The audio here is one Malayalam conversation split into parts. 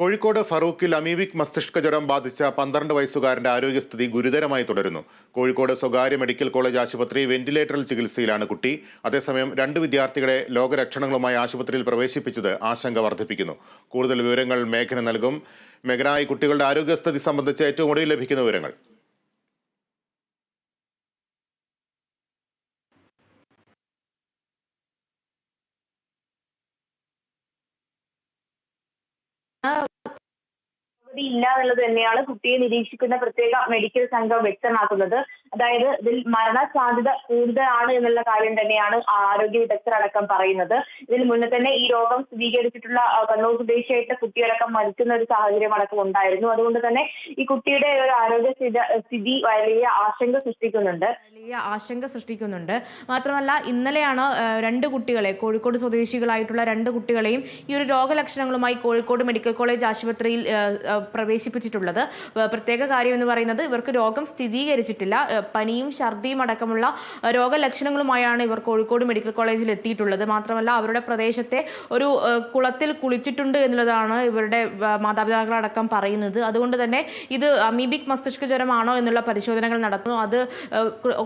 കോഴിക്കോട് ഫറൂഖിൽ അമീബിക് മസ്തിഷ്ക ജ്വരം ബാധിച്ച പന്ത്രണ്ട് വയസ്സുകാരന്റെ ആരോഗ്യസ്ഥിതി ഗുരുതരമായി തുടരുന്നു. കോഴിക്കോട് സ്വകാര്യ മെഡിക്കൽ കോളേജ് ആശുപത്രി വെന്റിലേറ്ററിൽ ചികിത്സയിലാണ് കുട്ടി. അതേസമയം രണ്ട് വിദ്യാർത്ഥികളെ ലോകലക്ഷണങ്ങളുമായി ആശുപത്രിയിൽ പ്രവേശിപ്പിച്ചത് ആശങ്ക വർദ്ധിപ്പിക്കുന്നു. കൂടുതൽ വിവരങ്ങൾ മേഘന നൽകും. മേഘന കുട്ടികളുടെ ആരോഗ്യസ്ഥിതി സംബന്ധിച്ച് ഏറ്റവും ഒടുവിൽ ലഭിക്കുന്ന വിവരങ്ങൾ. now ഇല്ല എന്നുള്ളത് തന്നെയാണ് കുട്ടിയെ നിരീക്ഷിക്കുന്ന പ്രത്യേക മെഡിക്കൽ സംഘം വ്യക്തമാക്കുന്നത്. അതായത് ഇതിൽ മരണ സാധ്യത കൂടുതലാണ് എന്നുള്ള കാര്യം തന്നെയാണ് ആരോഗ്യ വിദഗ്ധർ അടക്കം പറയുന്നത്. ഇതിൽ മുന്നേ തന്നെ ഈ രോഗം സ്ഥിരീകരിച്ചിട്ടുള്ള കണ്ണൂർ സ്വദേശിയായിട്ട് കുട്ടിയടക്കം മരിക്കുന്ന ഒരു സാഹചര്യം അടക്കം ഉണ്ടായിരുന്നു. അതുകൊണ്ട് തന്നെ ഈ കുട്ടിയുടെ ഒരു ആരോഗ്യ സ്ഥിതി വലിയ ആശങ്ക സൃഷ്ടിക്കുന്നുണ്ട്. വലിയ ആശങ്ക സൃഷ്ടിക്കുന്നുണ്ട്. മാത്രമല്ല ഇന്നലെയാണ് രണ്ട് കുട്ടികളെ കോഴിക്കോട് സ്വദേശികളായിട്ടുള്ള രണ്ട് കുട്ടികളെയും ഈ ഒരു രോഗലക്ഷണങ്ങളുമായി കോഴിക്കോട് മെഡിക്കൽ കോളേജ് ആശുപത്രിയിൽ പ്രവേശിപ്പിച്ചിട്ടുള്ളത്. പ്രത്യേക കാര്യം എന്ന് പറയുന്നത് ഇവർക്ക് രോഗം സ്ഥിരീകരിച്ചിട്ടില്ല. പനിയും ഛർദിയും അടക്കമുള്ള രോഗലക്ഷണങ്ങളുമായാണ് ഇവർ കോഴിക്കോട് മെഡിക്കൽ കോളേജിൽ എത്തിയിട്ടുള്ളത്. മാത്രമല്ല അവരുടെ പ്രദേശത്തെ ഒരു കുളത്തിൽ കുളിച്ചിട്ടുണ്ട് എന്നുള്ളതാണ് ഇവരുടെ മാതാപിതാക്കളടക്കം പറയുന്നത്. അതുകൊണ്ട് തന്നെ ഇത് അമീബിക് മസ്തിഷ്ക ജ്വരമാണോ എന്നുള്ള പരിശോധനകൾ നടത്തുന്നു അത്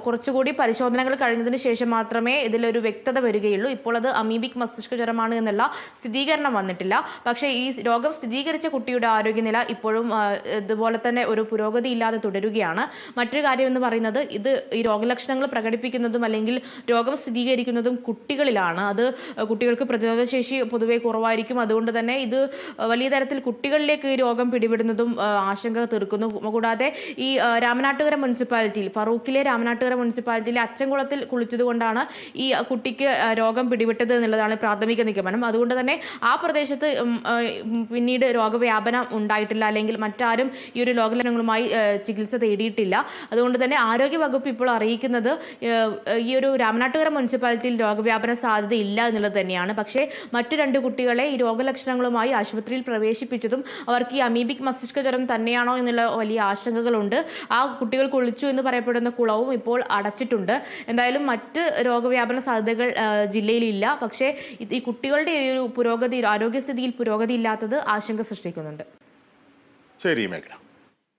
കുറച്ചുകൂടി പരിശോധനകൾ കഴിഞ്ഞതിന് ശേഷം മാത്രമേ ഇതിലൊരു വ്യക്തത വരികയുള്ളൂ. ഇപ്പോൾ അത് അമീബിക് മസ്തിഷ്ക ജ്വരമാണ് എന്നുള്ള സ്ഥിരീകരണം വന്നിട്ടില്ല. പക്ഷേ ഈ രോഗം സ്ഥിരീകരിച്ച കുട്ടിയുടെ ആരോഗ്യനില ഇപ്പോഴും ഇതുപോലെ തന്നെ ഒരു പുരോഗതി ഇല്ലാതെ തുടരുകയാണ്. മറ്റൊരു കാര്യം എന്ന് പറയുന്നത് ഇത് ഈ രോഗലക്ഷണങ്ങൾ പ്രകടിപ്പിക്കുന്നതും അല്ലെങ്കിൽ രോഗം സ്ഥിരീകരിക്കുന്നതും കുട്ടികളിലാണ്. അത് കുട്ടികൾക്ക് പ്രതിരോധശേഷി പൊതുവെ കുറവായിരിക്കും. അതുകൊണ്ട് തന്നെ ഇത് വലിയ തരത്തിൽ കുട്ടികളിലേക്ക് ഈ രോഗം പിടിപെടുന്നതും ആശങ്ക തീർക്കുന്നു. കൂടാതെ ഈ രാമനാട്ടുകര മുനിസിപ്പാലിറ്റിയിൽ ഫറൂഖിലെ രാമനാട്ടുകര മുനിസിപ്പാലിറ്റിയിലെ അച്ചൻകുളത്തിൽ കുളിച്ചതുകൊണ്ടാണ് ഈ കുട്ടിക്ക് രോഗം പിടിപെട്ടത് എന്നുള്ളതാണ് പ്രാഥമിക നിഗമനം. അതുകൊണ്ട് തന്നെ ആ പ്രദേശത്ത് പിന്നീട് രോഗവ്യാപനം ഉണ്ടായിട്ടില്ല. അല്ലെങ്കിൽ മറ്റാരും ഈ ഒരു രോഗലക്ഷണങ്ങളുമായി ചികിത്സ തേടിയിട്ടില്ല. അതുകൊണ്ട് തന്നെ ആരോഗ്യ വകുപ്പ് ഇപ്പോൾ അറിയിക്കുന്നത് ഈ ഒരു രാമനാട്ടുകര മുനിസിപ്പാലിറ്റിയിൽ രോഗവ്യാപന സാധ്യത ഇല്ല എന്നുള്ളത് തന്നെയാണ്. പക്ഷേ മറ്റു രണ്ട് കുട്ടികളെ ഈ രോഗലക്ഷണങ്ങളുമായി ആശുപത്രിയിൽ പ്രവേശിപ്പിച്ചതും അവർക്ക് ഈ അമീബിക് മസ്തിഷ്ക ജ്വരം തന്നെയാണോ എന്നുള്ള വലിയ ആശങ്കകളുണ്ട്. ആ കുട്ടികൾ കുളിച്ചു എന്ന് പറയപ്പെടുന്ന കുളവും ഇപ്പോൾ അടച്ചിട്ടുണ്ട്. എന്തായാലും മറ്റ് രോഗവ്യാപന സാധ്യതകൾ ജില്ലയിലില്ല. പക്ഷേ ഈ കുട്ടികളുടെ ഒരു പുരോഗതി ആരോഗ്യസ്ഥിതിയിൽ പുരോഗതി ഇല്ലാത്തത് ആശങ്ക സൃഷ്ടിക്കുന്നുണ്ട്. ശരി മേഘന